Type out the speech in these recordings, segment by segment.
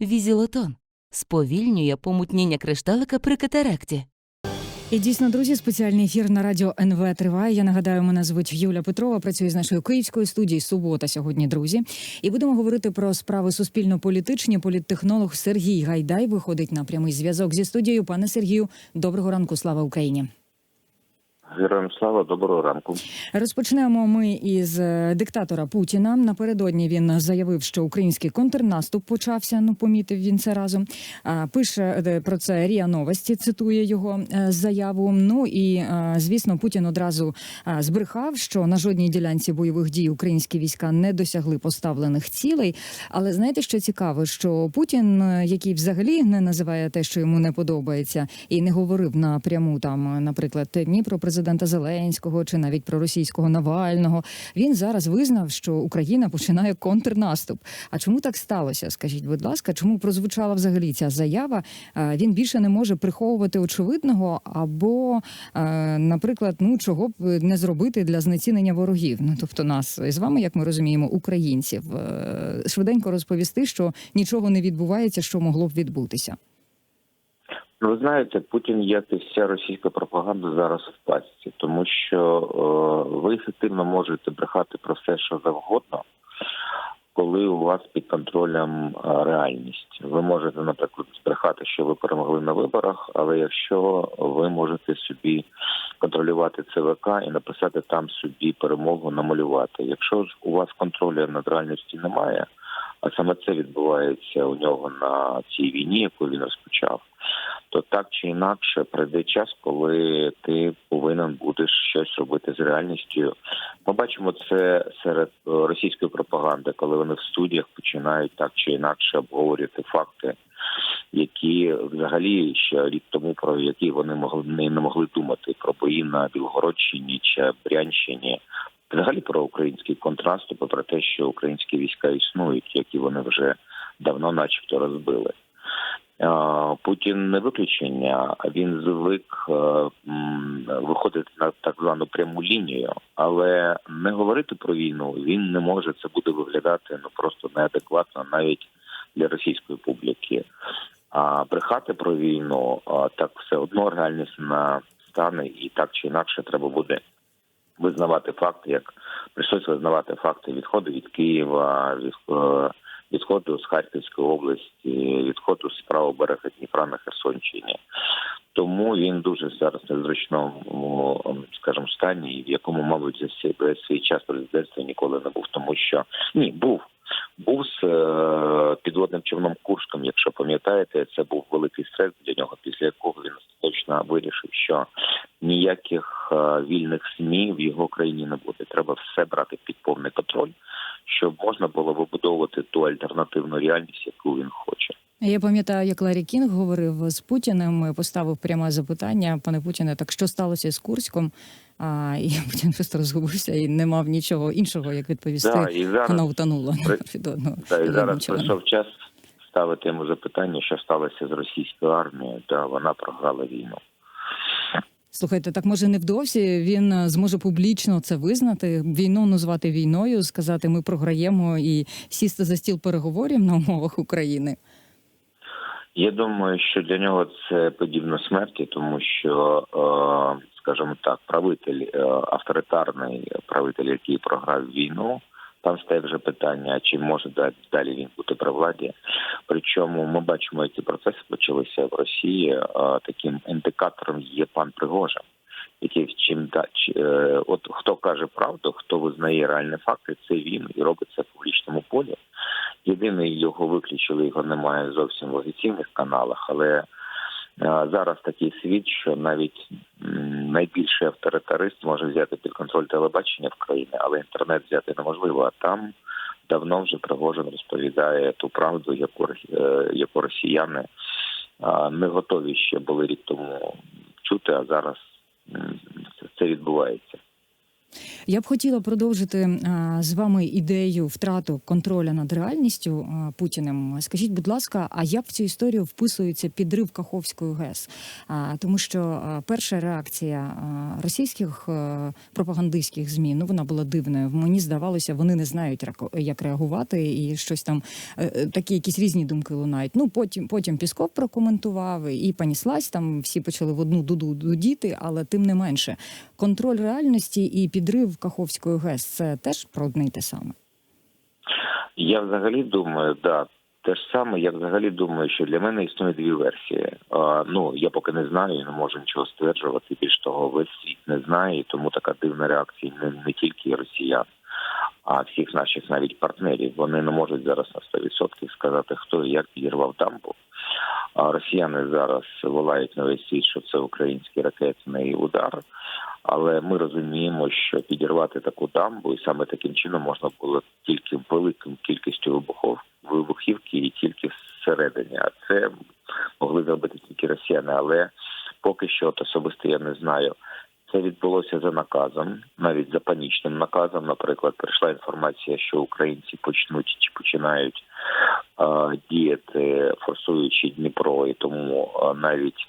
Візілотон сповільнює помутніння кришталика при катаракті. І дійсно, друзі, спеціальний ефір на радіо НВ триває. Я нагадаю, мене звуть Юля Петрова. Працюю з нашою київською студією субота сьогодні, друзі. І будемо говорити про справи суспільно-політичні. Політтехнолог Сергій Гайдай виходить на прямий зв'язок зі студією. Пане Сергію, доброго ранку. Слава Україні. Героям слава, доброго ранку. Розпочнемо ми із е, диктатора Путіна. Напередодні він заявив, що український контрнаступ почався. Ну, помітив він це разом. Пише е, про це Ріа Новості, цитує його е, заяву. Ну і звісно, Путін одразу збрехав, що на жодній ділянці бойових дій українські війська не досягли поставлених цілей. Але знаєте, що цікаво, що Путін, який взагалі не називає те, що йому не подобається, і не говорив напряму там, наприклад, ні про президента Зеленського чи навіть про російського Навального. Він зараз визнав, що Україна починає контрнаступ. А чому так сталося? Скажіть, будь ласка, чому прозвучала взагалі ця заява? Е, Він більше не може приховувати очевидного, або, е, наприклад, ну чого б не зробити для знецінення ворогів? Ну тобто нас з вами, як ми розуміємо, українців Е, швиденько розповісти, що нічого не відбувається, що могло б відбутися. Ви знаєте, Путін, як і вся російська пропаганда, зараз в пастці, тому що е, ви ефективно можете брехати про все, що завгодно, коли у вас під контролем е, реальність. Ви можете, наприклад, збрехати, що ви перемогли на виборах, але якщо ви можете собі контролювати ЦВК і написати там собі перемогу, намалювати. Якщо ж у вас контролю над реальністю немає, а саме це відбувається у нього на цій війні, яку він розпочав, то так чи інакше прийде час, коли ти повинен будеш щось робити з реальністю. Ми бачимо це серед е, російської пропаганди, коли вони в студіях починають так чи інакше обговорювати факти, які взагалі ще рік тому про які вони могли не, могли думати про бої на Білгородщині чи Брянщині. Взагалі про український контраступ, і про те, що українські війська існують, які вони вже давно, начебто, розбили. Путін не виключення, а він звик е, виходити на так звану пряму лінію, але не говорити про війну він не може. Це буде виглядати ну просто неадекватно навіть для російської публіки. А брехати про війну так все одно реальність настане, і так чи інакше треба буде визнавати факти, як прийшлось визнавати факти відходу від Києва, е, відходу з Харківської області, відходу з правого берега Дніпра на Херсонщині. Тому він дуже зараз незручному, скажімо, стані, в якому, мабуть, за свій час президентства ніколи не був, тому що ні, був. Був з е, підводним човном Курском, якщо пам'ятаєте, це був великий стрес для нього, після якого він остаточно вирішив, що ніяких е, вільних СМІ в його країні не буде. Треба все брати під повний контроль, щоб можна було вибудовувати ту альтернативну реальність, яку він хоче. Я пам'ятаю, як Ларі Кінг говорив з Путіним, поставив пряме запитання, пане Путіне, так що сталося з Курськом? А і Путін просто розгубився і не мав нічого іншого, як відповісти. Да, і зараз Вона утонула При- одного. Та і зараз прийшов час ставити йому запитання, що сталося з російською армією, та вона програла війну. Слухайте, так може невдовзі він зможе публічно це визнати, війну назвати війною, сказати, ми програємо і сісти за стіл переговорів на умовах України. Я думаю, що для нього це подібно смерті, тому що, е, скажімо так, правитель е, авторитарний правитель, який програв війну. Там стає вже питання, чи може далі він бути при владі. Причому ми бачимо, які процеси почалися в Росії. Е, Таким індикатором є пан Пригожин, який чим да- е, от хто каже правду, хто визнає реальні факти, це він і робить це в публічному полі. Єдиний його виключили, його немає зовсім в офіційних каналах, але е, зараз такий світ, що навіть найбільший авторитарист може взяти під контроль телебачення в країні, але інтернет взяти неможливо. А там давно вже Пригожин розповідає ту правду, яку е, яку росіяни не готові ще були рік тому чути, а зараз це- це відбувається. Я б хотіла продовжити з вами ідею втрату контроля над реальністю Путіним. Скажіть, будь ласка, а як в цю історію вписується підрив Каховської ГЕС? Тому що перша реакція російських пропагандистських змі ну вона була дивною. Мені здавалося, вони не знають як реагувати, і щось там е, е, такі якісь різні думки лунають. Ну потім потім Пісков прокоментував і паніслась. Там всі почали в одну дуду дудіти, але тим не менше, контроль реальності і підрив Каховської ГЕС це теж про одне й те саме. Я взагалі думаю, да. Те ж саме, я взагалі думаю, що для мене існує дві версії. А, ну я поки не знаю, і не можу нічого стверджувати. Більш того, весь світ не знає, і тому така дивна реакція не, не тільки росіян, а всіх наших навіть партнерів. Вони не можуть зараз на 100% сказати, хто і як підірвав дамбу. А росіяни зараз волають на весь світ, що це український ракетний удар. Але ми розуміємо, що підірвати таку дамбу, і саме таким чином можна було тільки великим кількістю вибухов вибухівки і тільки всередині. А це могли зробити тільки росіяни. Але поки що от особисто я не знаю. Це відбулося за наказом, навіть за панічним наказом. Наприклад, прийшла інформація, що українці почнуть чи починають е, діяти, форсуючи Дніпро, і тому е, навіть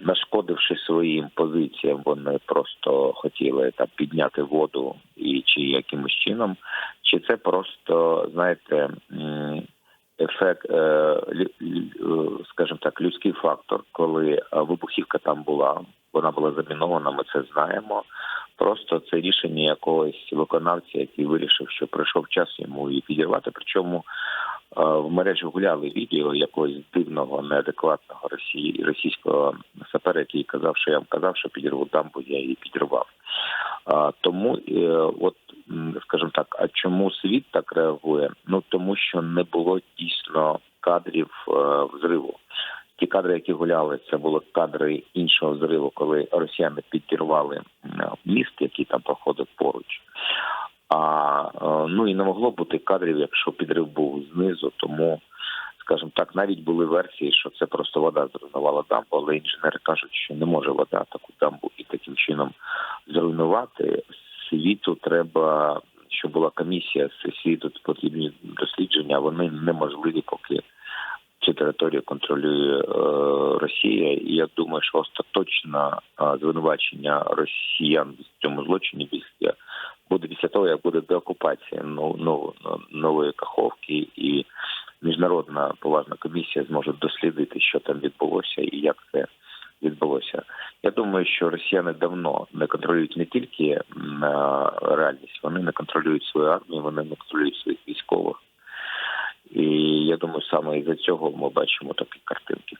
нашкодивши своїм позиціям, вони просто хотіли там підняти воду і чи якимось чином, чи це просто знаєте. Ефект, е, е, скажімо так, людський фактор, коли е, вибухівка там була, вона була замінована, ми це знаємо. Просто це рішення якогось виконавця, який вирішив, що прийшов час йому її підірвати. Причому е, в мережі гуляли відео якогось дивного, неадекватного росії російського сапера, який казав, що я вам казав, що підірву дамбу, я її підірвав. А, тому, е, от скажімо так, а чому світ так реагує? Ну тому що не було дійсно кадрів е, взриву. Ті кадри, які гуляли, це були кадри іншого взриву, коли росіяни підірвали міст, який там проходив поруч. А е, ну і не могло бути кадрів, якщо підрив був знизу, тому. Скажімо так, навіть були версії, що це просто вода зруйнувала дамбу, але інженери кажуть, що не може вода таку дамбу і таким чином зруйнувати. Світу треба, щоб була комісія з світу потрібні дослідження. Вони неможливі, поки цю територію контролює е, Росія. І я думаю, що остаточне е, звинувачення росіян в цьому злочині після буде після того, як буде деокупація нової каховки і міжнародна поважна комісія зможе дослідити, що там відбулося і як це відбулося. Я думаю, що росіяни давно не контролюють не тільки реальність, вони не контролюють свою армію, вони не контролюють своїх військових. І я думаю, саме із-за цього ми бачимо такі картинки.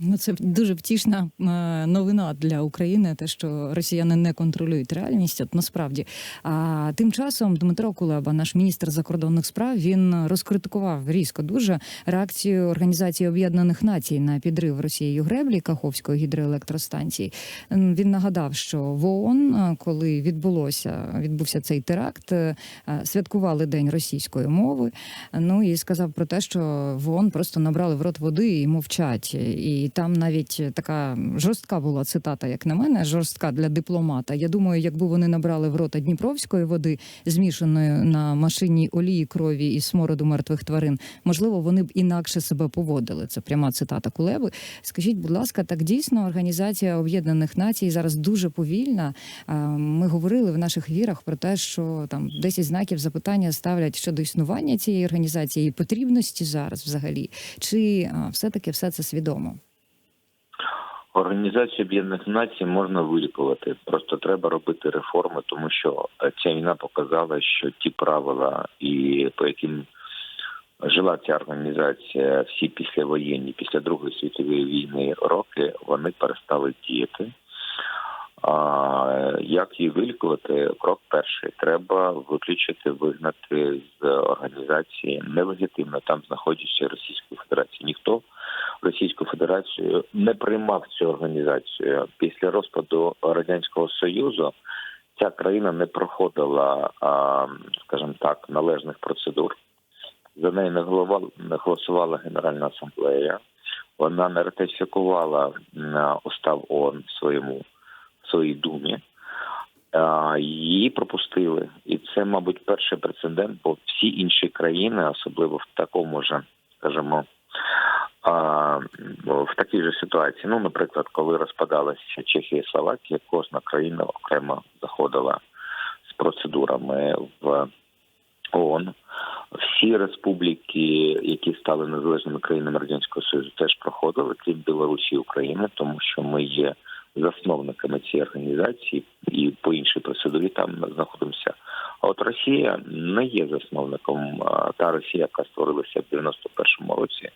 Ну, це дуже втішна е, новина для України, те, що росіяни не контролюють реальність. От насправді. А тим часом Дмитро Кулеба, наш міністр закордонних справ, він розкритикував різко дуже реакцію Організації Об'єднаних Націй на підрив Росією греблі Каховської гідроелектростанції. Він нагадав, що в ООН, е, коли відбулося відбувся цей теракт, е, святкували день російської мови. Ну і сказав про те, що в ООН просто набрали в рот води і мовчать. І там навіть така жорстка була цитата, як на мене, жорстка для дипломата. Я думаю, якби вони набрали в рота Дніпровської води, змішаної на машинній олії крові і смороду мертвих тварин, можливо, вони б інакше себе поводили. Це пряма цитата Кулеби. Скажіть, будь ласка, так дійсно Організація Об'єднаних Націй зараз дуже повільна. Ми говорили в наших вірах про те, що там 10 знаків запитання ставлять щодо існування цієї організації і потрібності зараз взагалі, чи все-таки все це свідомо? Організацію Об'єднаних Націй можна вилікувати. Просто треба робити реформи, тому що е, ця війна показала, що ті правила, і по яким жила ця організація всі післявоєнні, після Другої світової війни роки, вони перестали діяти. А як її вилікувати? Крок перший треба виключити, вигнати з організації нелегітимно там знаходяться Російської Федерації. Ніхто Російську Федерацію не приймав цю організацію після розпаду радянського союзу. Ця країна не проходила, скажімо так, належних процедур. За неї не не голосувала Генеральна асамблея. Вона не ратифікувала устав ООН своєму своїй думі. її пропустили, і це, мабуть, перший прецедент, бо всі інші країни, особливо в такому ж, скажімо, в такій же ситуації. Ну, наприклад, коли розпадалася Чехія і Словакія, кожна країна окремо заходила з процедурами в ООН. Всі республіки, які стали незалежними країнами радянського союзу, теж проходили крім Білорусі і України, тому що ми є засновниками цієї організації і по іншій процедурі там знаходимося. А от Росія не є засновником. Та Росія, яка створилася в 91-му році,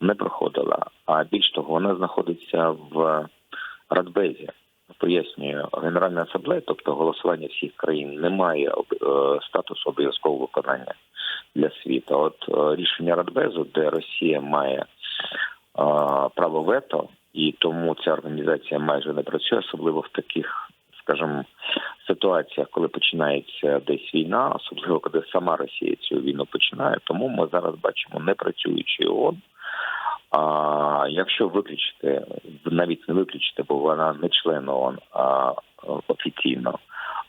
не проходила. А більш того, вона знаходиться в Радбезі. Пояснюю, Генеральна асамблея, тобто голосування всіх країн, не має е, статусу обов'язкового виконання для світу. От е, рішення Радбезу, де Росія має е, право вето, і тому ця організація майже не працює, особливо в таких, скажімо, ситуаціях, коли починається десь війна, особливо коли сама Росія цю війну починає. Тому ми зараз бачимо непрацюючий ООН. А якщо виключити, навіть не виключити, бо вона не член ООН а офіційно,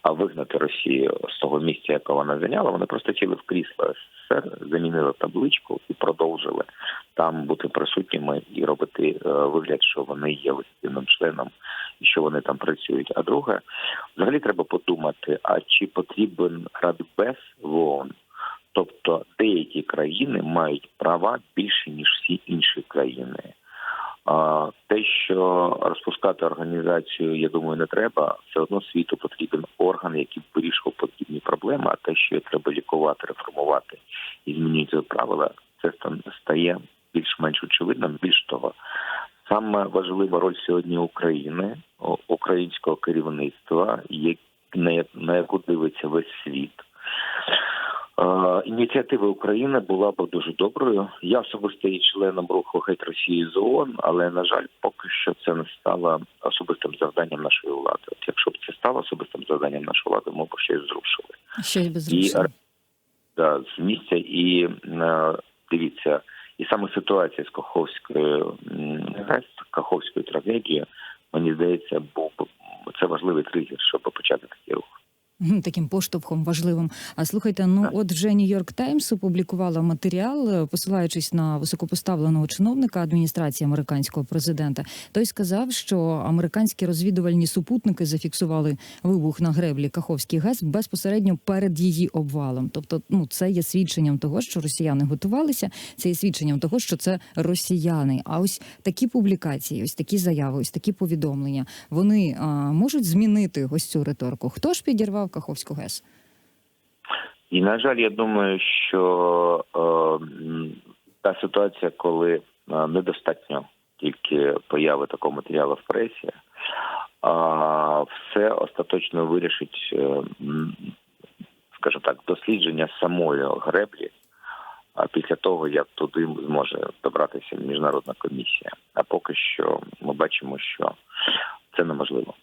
вигнати Росію з того місця, яке вона зайняла, вони просто сіли в крісло СССР, замінили табличку і продовжили там бути присутніми і робити е, вигляд, що вони є легітимним членом і що вони там працюють. А друге, взагалі треба подумати: а чи потрібен Радбез в ООН? Тобто деякі країни мають права більше ніж всі інші країни. Те, що розпускати організацію, я думаю, не треба. Все одно світу потрібен орган, який вирішував подібні проблеми. А те, що треба лікувати, реформувати і змінювати правила, це стає більш-менш очевидним. Більш того, саме важлива роль сьогодні України, українського керівництва, на яку дивиться весь світ. Е, Ініціатива України була б дуже доброю. Я особисто є членом руху «Геть Росії з ООН, але на жаль, поки що це не стало особистим завданням нашої влади. От якщо б це стало особистим завданням нашої влади, ми б щось зрушили. Щось без І рішення. ар- да, з місця і е, дивіться, і саме ситуація з Каховською ГЕС, Каховською трагедією, мені здається, був це важливий тригер, щоб почати такий рух. Таким поштовхом важливим. А слухайте, ну от вже Нью-Йорк Таймс опублікувала матеріал, е, посилаючись на високопоставленого чиновника адміністрації американського президента. Той сказав, що американські розвідувальні супутники зафіксували вибух на греблі Каховський ГЕС безпосередньо перед її обвалом. Тобто, ну це є свідченням того, що росіяни готувалися. Це є свідченням того, що це росіяни. А ось такі публікації, ось такі заяви, ось такі повідомлення, вони а, можуть змінити ось цю риторику. Хто ж підірвав Каховську ГЕС? І на жаль, я думаю, що е, та ситуація, коли е, недостатньо тільки появи такого матеріалу в пресі, а все остаточно вирішить, е, скажімо так, дослідження самої греблі. А після того, як туди зможе добратися міжнародна комісія. А поки що ми бачимо, що це неможливо.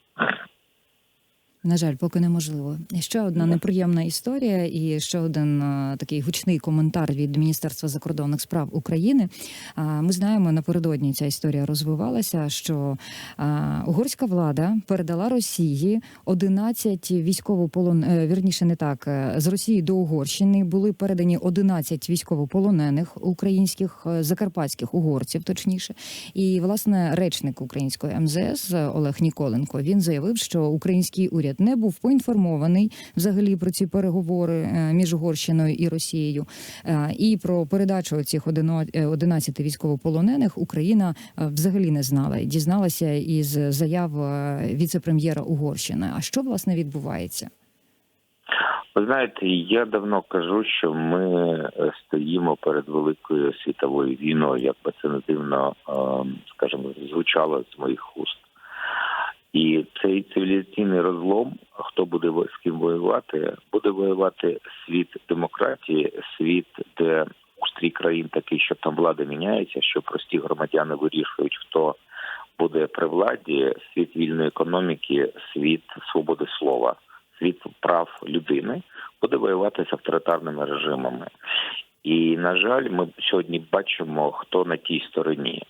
На жаль, поки неможливо. Ще одна неприємна історія, і ще один а, такий гучний коментар від Міністерства закордонних справ України. А, ми знаємо, напередодні ця історія розвивалася, що а, угорська влада передала Росії 11 військовополон... е, вірніше, не так е, з Росії до Угорщини були передані 11 військовополонених українських е, закарпатських угорців, точніше. І власне речник української МЗС Олег Ніколенко він заявив, що український уряд не був поінформований взагалі про ці переговори е, між Угорщиною і Росією. Е, І про передачу цих 11 військовополонених Україна е, взагалі не знала. Дізналася із заяв е, віце-прем'єра Угорщини. А що власне відбувається? Ви знаєте, я давно кажу, що ми е, стоїмо перед великою світовою війною, як би це не дивно, е, скажімо, звучало з моїх уст. І цей цивілізаційний розлом, хто буде з ким воювати, буде воювати світ демократії, світ, де устрій країн такий, що там влада міняється, що прості громадяни вирішують, хто буде при владі, світ вільної економіки, світ свободи слова, світ прав людини буде воювати з авторитарними режимами. І на жаль, ми сьогодні бачимо, хто на тій стороні.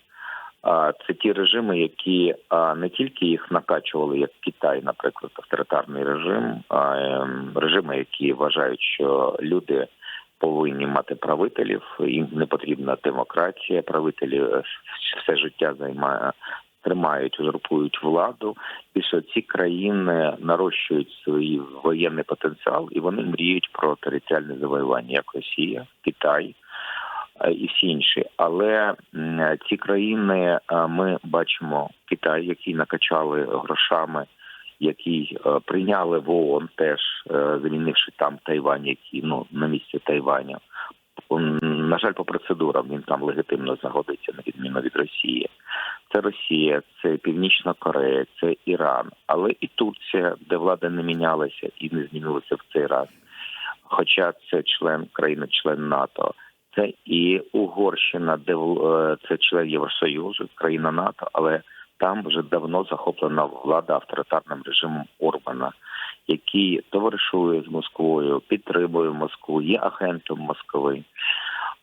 Це ті режими, які не тільки їх накачували, як Китай, наприклад, авторитарний режим, а ем, режими, які вважають, що люди повинні мати правителів, їм не потрібна демократія. Правителі е, все життя займає. Тримають, узурпують владу, і що ці країни нарощують свій воєнний потенціал, і вони мріють про територіальне завоювання, як Росія, Китай і всі інші. Але ці країни е, ми бачимо Китай, який накачали грошами, який е, прийняли в ООН, теж е, замінивши там Тайвань, який ну на місці Тайваня. На жаль, по процедурам він там легітимно знаходиться на відміну від Росії. Це Росія, це Північна Корея, це Іран, але і Турція, де влада не мінялася і не змінилася в цей раз. Хоча це член країна-член НАТО, це і Угорщина, де е, це член Євросоюзу, країна НАТО, але там вже давно захоплена влада авторитарним режимом Орбана, який товаришує з Москвою, підтримує Москву, є агентом Москви.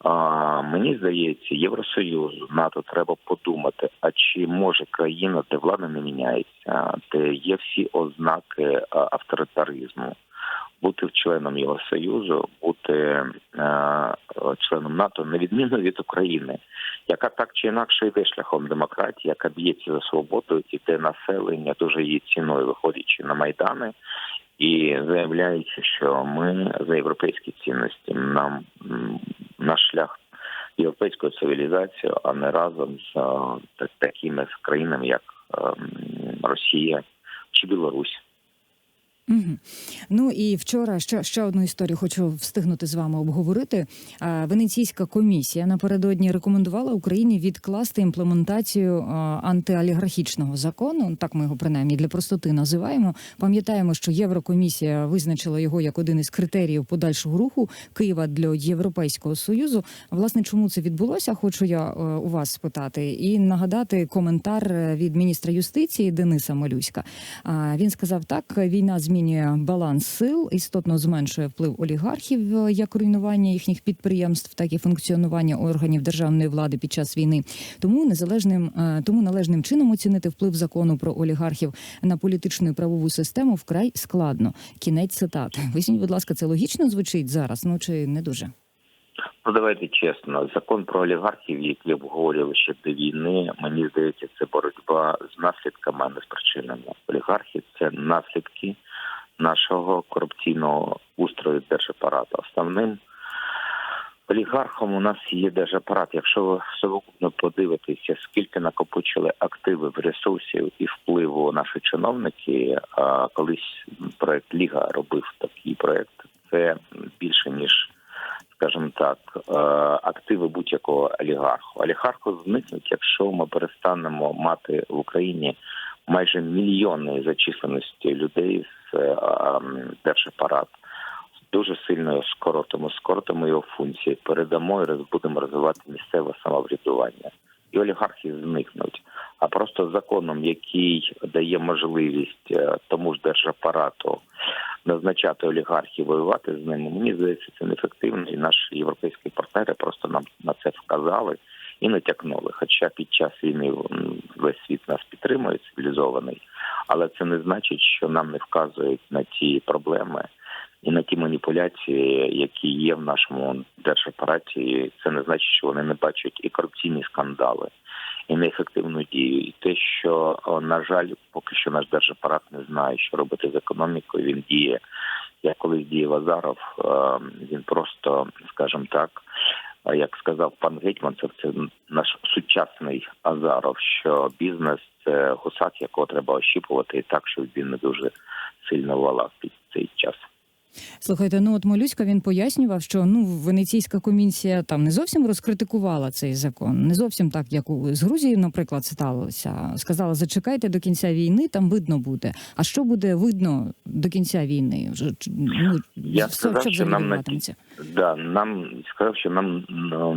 А, мені здається, Євросоюзу, НАТО треба подумати, а чи може країна, де влада не міняється, де є всі ознаки авторитаризму, бути членом Євросоюзу, бути е, членом НАТО, на відміну від України, яка так чи інакше йде шляхом демократії, яка б'ється за свободу, іде населення дуже її ціною, виходячи на майдани. І заявляючи, що ми за європейські цінності, нам наш шлях в європейську цивілізацію, а не разом з е, такими країнами, як е, Росія чи Білорусь. Угу. Ну і вчора ще, ще одну історію хочу встигнути з вами обговорити. Венеційська комісія напередодні рекомендувала Україні відкласти імплементацію антиолігархічного закону. Так ми його принаймні для простоти називаємо. Пам'ятаємо, що Єврокомісія визначила його як один із критеріїв подальшого руху Києва для Європейського союзу. Власне, чому це відбулося? Хочу я е, у вас спитати і нагадати коментар е, від міністра юстиції Дениса Малюська. А, Він сказав так: війна змінює баланс сил, істотно зменшує вплив олігархів е, як руйнування їхніх підприємств, так і функціонування органів державної влади під час війни. Тому незалежним е, тому належним чином оцінити вплив закону про олігархів на політичну і правову систему вкрай складно. Кінець цитати. Візьміть, будь ласка, це логічно звучить зараз. Ну чи не дуже? Ну давайте чесно, закон про олігархів, який обговорювали ще до війни, мені здається, це боротьба з наслідками, а не з причинами. Олігархи це наслідки нашого корупційного устрою держапарату. Основним олігархом у нас є держапарат. Якщо ви совокупно подивитеся, скільки накопичили активів, ресурсів і впливу наші чиновники, а колись проект Ліга робив такий проект. Це більше ніж скажімо так, активи будь-якого олігарху. Олігарху зникнуть, якщо ми перестанемо мати в Україні майже мільйонної зачисленості людей е, ем, держапарат. Дуже сильно скоротимо, скоротимо його функції, передамо і будемо розвивати місцеве самоврядування. І олігархи зникнуть. А просто законом, який дає можливість е, тому ж держапарату назначати олігархів, воювати з ними, мені здається, це неефективно, і наші європейські партнери просто нам на це вказали і натякнули. Хоча під час війни весь світ нас підтримує цивілізований, але це не значить, що нам не вказують на ті проблеми і на ті маніпуляції, які є в нашому держапараті. Це не значить, що вони не бачать і корупційні скандали. І неефективну дію, і те, що на жаль, поки що наш держапарат не знає, що робити з економікою. Він діє як колись діяв Азаров. е, Він просто, скажімо так, як сказав пан Гетьманцев, це наш сучасний Азаров, що бізнес це гусак, якого треба ощіпувати і так, щоб він не дуже сильно валав під цей час. Слухайте, ну от Молюська він пояснював, що ну Венеційська комісія там не зовсім розкритикувала цей закон, не зовсім так, як у з Грузією, наприклад, сталося. Сказала, зачекайте до кінця війни, там видно буде. А що буде видно до кінця війни? Вже ну Я що, сказав, що що нам на? Да, нам сказав, що нам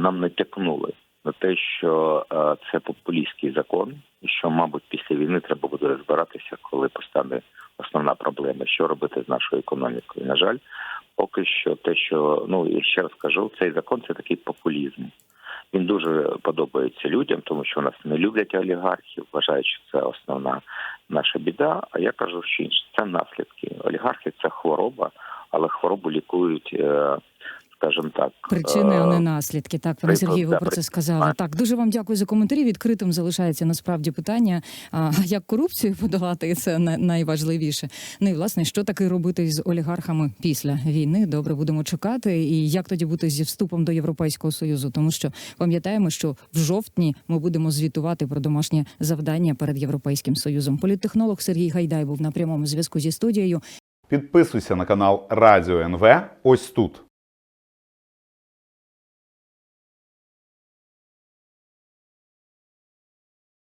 нам натякнули на те, що е, це популістський закон, і що, мабуть, після війни треба буде розбиратися, коли постане основна проблема, що робити з нашою економікою. На жаль, поки що те, що ну і ще раз кажу, цей закон це такий популізм. Він дуже подобається людям, тому що нас не люблять олігархів, вважають, що це основна наша біда. А я кажу, що інше це наслідки. Олігархи це хвороба, але хворобу лікують, е, скажімо так, Причини, е, а не наслідки. Так, пане Сергію, ви про це сказали. Так, дуже вам дякую за коментарі. Відкритим залишається насправді питання. А як корупцію подолати, це на- найважливіше. Ну і власне, що таки робити з олігархами після війни? Добре, будемо чекати. І як тоді бути зі вступом до Європейського союзу? Тому що пам'ятаємо, що в жовтні ми будемо звітувати про домашнє завдання перед європейським союзом. Політтехнолог Сергій Гайдай був на прямому зв'язку зі студією. Підписуйся на канал Радіо НВ ось тут.